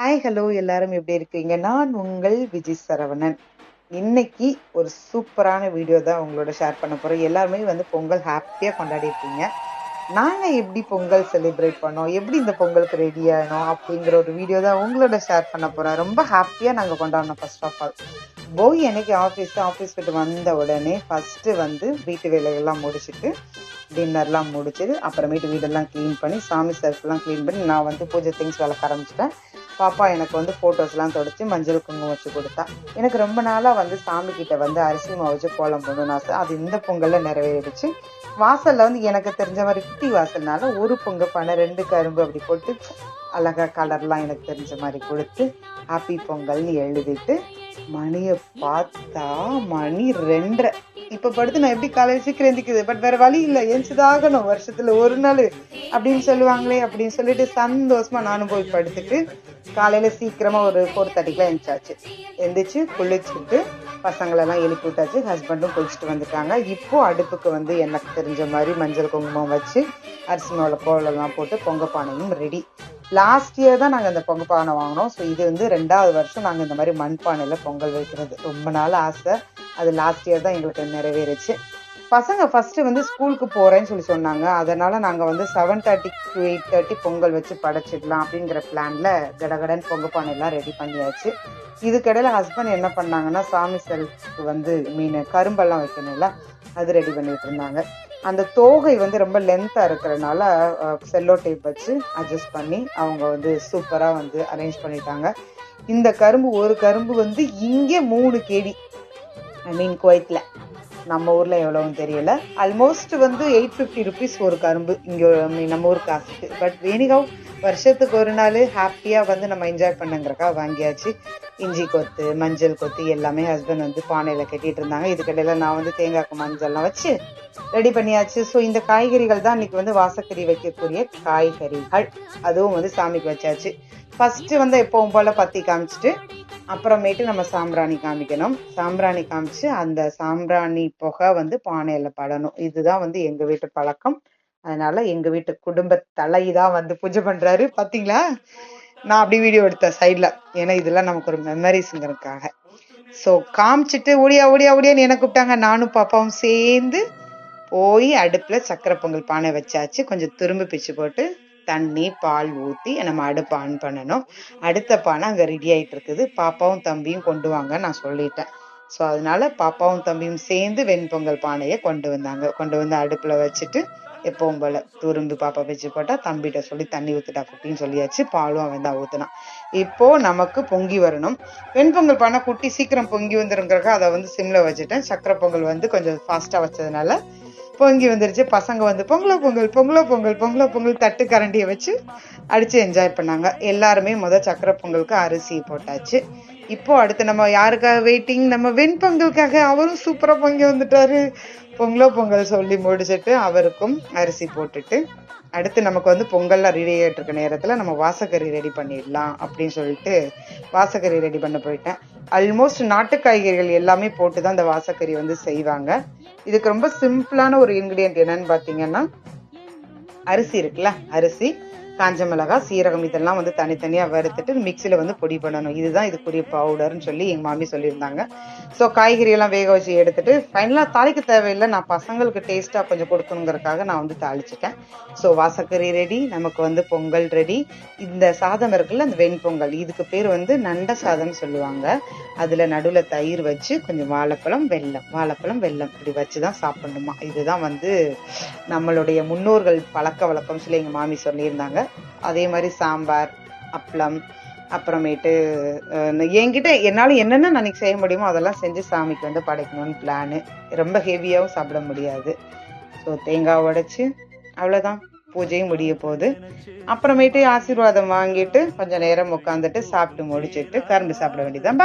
Hi hello எல்லாரும் எப்படி இருக்கீங்க? நான் உங்கள் விஜய் சரவணன். இன்னைக்கு ஒரு சூப்பரான வீடியோ தான் உங்களோட ஷேர் பண்ண போகிறோம் எல்லாருமே வந்து பொங்கல் ஹாப்பியாக கொண்டாடிருப்பீங்க நாங்கள் எப்படி பொங்கல் செலிப்ரேட் பண்ணோம்? எப்படி இந்த பொங்கலுக்கு ரெடி ஆகணும் அப்படிங்கிற ஒரு வீடியோ தான் உங்களோட ஷேர் பண்ண போகிறோம் ரொம்ப ஹாப்பியாக நாங்கள் கொண்டாடணும் ஃபர்ஸ்ட் ஆஃப் ஆல் போய் எனக்கு ஆஃபீஸ் ஆஃபீஸ் விட்டு வந்த உடனே ஃபஸ்ட்டு வந்து வீட்டு வேலைகள்லாம் முடிச்சுட்டு டின்னர்லாம் முடிச்சுட்டு அப்புறமேட்டு வீடெல்லாம் க்ளீன் பண்ணி சாமி சர்ஃப்லாம் க்ளீன் பண்ணி நான் வந்து பூஜை திங்ஸ் விளக்க ஆரம்பிச்சிட்டேன். பாப்பா எனக்கு வந்து ஃபோட்டோஸ்லாம் தொடச்சி மஞ்சள் குங்குமம் வச்சு கொடுத்தா. எனக்கு ரொம்ப நாளாக வந்து சாமி வந்து அரிசி மாவு வச்சு கோலம் போடணும்னு ஆசை. அது இந்த பொங்கலில் நிறைவேறிடுச்சு. வாசலில் வந்து எனக்கு தெரிஞ்ச மாதிரி குட்டி வாசல்னால ஒரு பொங்க பண்ண ரெண்டு கரும்பு அப்படி போட்டு அழகா கலர்லாம் எனக்கு தெரிஞ்ச மாதிரி கொடுத்து ஹாப்பி பொங்கல்னு எழுதிட்டு மணியை பார்த்தா மணி ரெண்டரை. இப்போ படுத்து நான் எப்படி காலையில் சீக்கிரம் எந்திக்குது பட் வேற வழி இல்லை. எந்திச்சுதாகணும் வருஷத்துல ஒரு நாள். அப்படின்னு சொல்லுவாங்களே அப்படின்னு சொல்லிட்டு சந்தோஷமா நானும் போய் படுத்துட்டு காலையில சீக்கிரமா ஒரு ஃபோர் தேர்ட்டிக்குலாம் எழுந்தாச்சு எழுந்திரிச்சு குளிச்சுட்டு பசங்களெல்லாம் எழுப்பி விட்டாச்சு. ஹஸ்பண்டும் குளிச்சுட்டு வந்துட்டாங்க இப்போ அடுப்புக்கு வந்து எனக்கு தெரிஞ்ச மாதிரி மஞ்சள் குங்குமம் வச்சு அரிசி மாவுல கோலெல்லாம் போட்டு பொங்க பானையும் ரெடி லாஸ்ட் இயர் தான் நாங்கள் இந்த பொங்க பானை வாங்கினோம். ஸோ இது வந்து ரெண்டாவது வருஷம் நாங்கள் இந்த மாதிரி மண் பானையில் பொங்கல் வைக்கிறது. ரொம்ப நாள் ஆசை. அது லாஸ்ட் இயர் தான் எங்களுக்கு நிறைவேறுச்சு. பசங்க ஃபர்ஸ்ட் வந்து ஸ்கூலுக்கு போறேன்னு சொல்லி சொன்னாங்க. அதனால நாங்க வந்து seven thirty to eight thirty pongal வச்சு படைச்சிடலாம் அப்படிங்கிற பிளான்ல கடகடன் பொங்க பானை எல்லாம் ரெடி பண்ணியாச்சு. இதுக்கிடையில் ஹஸ்பண்ட் என்ன பண்ணாங்கன்னா சாமி செல்ஃபுக்கு வந்து மீன் கரும்பெல்லாம் வைக்கணும்ல அது ரெடி பண்ணிட்டு இருந்தாங்க. அந்த தோகை வந்து ரொம்ப லென்த்தா இருக்கிறனால செல்லோ டேப் வச்சு அட்ஜஸ்ட் பண்ணி அவங்க வந்து சூப்பரா வந்து அரேஞ்ச் பண்ணிட்டாங்க. இந்த கரும்பு ஒரு கரும்பு வந்து இங்கே மூணு கேடி ஐ மீன் குவைத்தில். நம்ம ஊரில் எவ்வளோன்னு தெரியல. ஆல்மோஸ்ட் வந்து எயிட் ஃபிஃப்டி ருபீஸ் ஒரு கரும்பு இங்கே நம்ம ஊர் காசுக்கு. பட் வேணிகாவ் வருஷத்துக்கு ஒரு நாள் ஹாப்பியாக வந்து நம்ம என்ஜாய் பண்ணுங்கிறக்கா வாங்கியாச்சு. இஞ்சி கொத்து மஞ்சள் கொத்து எல்லாமே ஹஸ்பண்ட் வந்து பானையில் கட்டிகிட்டு இருந்தாங்க. இதுக்கடையில் நான் வந்து தேங்காய்க்கு மஞ்சள்லாம் வச்சு ரெடி பண்ணியாச்சு. ஸோ இந்த காய்கறிகள் தான் இன்னைக்கு வந்து வாசக்கறி வைக்கக்கூடிய காய்கறிகள். அதுவும் வந்து சாமிக்கு வச்சாச்சு. ஃபஸ்ட்டு வந்து எப்பவும் போல் பற்றி காமிச்சிட்டு அப்புறமேட்டு நம்ம சாம்பிராணி காமிக்கணும். சாம்பிராணி காமிச்சு அந்த சாம்பிராணி புகை வந்து பானையில படணும். இதுதான் வந்து எங்க வீட்டு பழக்கம். அதனால எங்க வீட்டு குடும்ப தலை தான் வந்து பூஜை பண்றாரு. பாத்தீங்களா? நான் அப்படி வீடியோ எடுத்தேன் சைட்ல ஏன்னா இதெல்லாம் நமக்கு ஒரு மெமரிஸ்ங்கிறதுக்காக ஸோ காமிச்சிட்டு ஓடியா ஓடியா ஓடியான்னு என்ன கூப்பிட்டாங்க. நானும் பாப்பாவும் சேர்ந்து போய் அடுப்புல சக்கரை பொங்கல் பானை வச்சாச்சு. கொஞ்சம் திரும்ப பிச்சு போட்டு தண்ணி பால் ஊற்றி நம்ம அடுப்பு ஆன் பண்ணணும். அடுத்த பானை அங்கே ரெடி ஆகிட்டு இருக்குது. பாப்பாவும் தம்பியும் கொண்டு வாங்க நான் சொல்லிட்டேன். ஸோ அதனால பாப்பாவும் தம்பியும் சேர்ந்து வெண்பொங்கல் பானையை கொண்டு வந்தாங்க. கொண்டு வந்து அடுப்பில் வச்சுட்டு எப்பவும் போல துரும்பி பாப்பா வச்சு போட்டா தம்பிகிட்ட சொல்லி தண்ணி ஊத்துட்டா குட்டின்னு சொல்லியாச்சு. பாலும் அவன் தான் ஊத்துனான். இப்போ நமக்கு பொங்கி வரணும். வெண்பொங்கல் பானை குட்டி சீக்கிரம் பொங்கி வந்துருங்கிறக்க அதை வந்து சிம்ல வச்சுட்டேன். சக்கரை பொங்கல் வந்து கொஞ்சம் ஃபாஸ்டா வச்சதுனால பொங்கி வந்துருச்சு. பசங்க வந்து பொங்கலோ பொங்கல் பொங்கலோ பொங்கல் பொங்கலோ பொங்கல் தட்டு கரண்டியை வச்சு அடிச்சு என்ஜாய் பண்ணாங்க. எல்லாருமே முத சக்கரை பொங்கலுக்கு அரிசி போட்டாச்சு. இப்போ அடுத்து நம்ம யாருக்காக வெயிட்டிங் நம்ம வெண்பொங்கலுக்காக அவரும் சூப்பரா பொங்கி வந்துட்டாரு. பொங்கலோ பொங்கல் சொல்லி முடிச்சுட்டு அவருக்கும் அரிசி போட்டுட்டு அடுத்து நமக்கு வந்து பொங்கல்லாம் ரெடி ஆகிட்டு இருக்க நேரத்துல நம்ம வாசக்கறி ரெடி பண்ணிடலாம் அப்படின்னு சொல்லிட்டு வாசக்கறி ரெடி பண்ண போயிட்டேன். ஆல்மோஸ்ட் நாட்டு காய்கறிகள் எல்லாமே போட்டு தான் இந்த வாசக்கறி வந்து செய்வாங்க. இதுக்கு ரொம்ப சிம்பிளான ஒரு இன்கிரியன்ட் என்னன்னு பாத்தீங்கன்னா அரிசி இருக்குல்ல அரிசி. காஞ்ச மிளகாய் சீரகம் இதெல்லாம் வந்து தனித்தனியாக வறுத்துட்டு மிக்சியில் வந்து பொடி பண்ணணும். இதுதான் இதுக்குரிய பவுடர்னு சொல்லி எங்கள் மாமி சொல்லியிருந்தாங்க. ஸோ காய்கறியெல்லாம் வேக வச்சு எடுத்துட்டு ஃபைனலாக தாளிக்க தேவையில்லை. நான் பசங்களுக்கு டேஸ்ட்டாக கொஞ்சம் கொடுக்கணுங்கிறதுக்காக நான் வந்து தாளிச்சிட்டேன். ஸோ வாசக்கறி ரெடி நமக்கு வந்து பொங்கல் ரெடி இந்த சாதம் இருக்குல்ல அந்த வெண்பொங்கல் இதுக்கு பேர் வந்து நண்ட சாதம்னு சொல்லுவாங்க. அதில் நடுவில் தயிர் வச்சு கொஞ்சம் வாழைப்பழம் வெள்ளம் வாழைப்பழம் வெள்ளம் இப்படி வச்சுதான் சாப்பிடணுமா? இதுதான் வந்து நம்மளுடைய முன்னோர்கள் பழக்க வழக்கம் சொல்லி எங்கள் மாமி சொல்லியிருந்தாங்க. அதே மாதிரி சாம்பார் அப்பளம் அப்புறமேட்டு என்கிட்ட என்னால் என்னென்ன நான் செய்ய முடியுமோ அதெல்லாம் செஞ்சு சாமிக்கு வந்து படைக்கணும்னு பிளானு ரொம்ப ஹெவியாகவும் சாப்பிட முடியாது. ஸோ தேங்காய் உடைச்சி அவ்வளோதான் பூஜையும் முடிய போகுது. அப்புறமேட்டு ஆசீர்வாதம் வாங்கிட்டு கொஞ்சம் நேரம் உட்காந்துட்டு சாப்பிட்டு முடிச்சிட்டு கரும்பு சாப்பிட வேண்டியதான்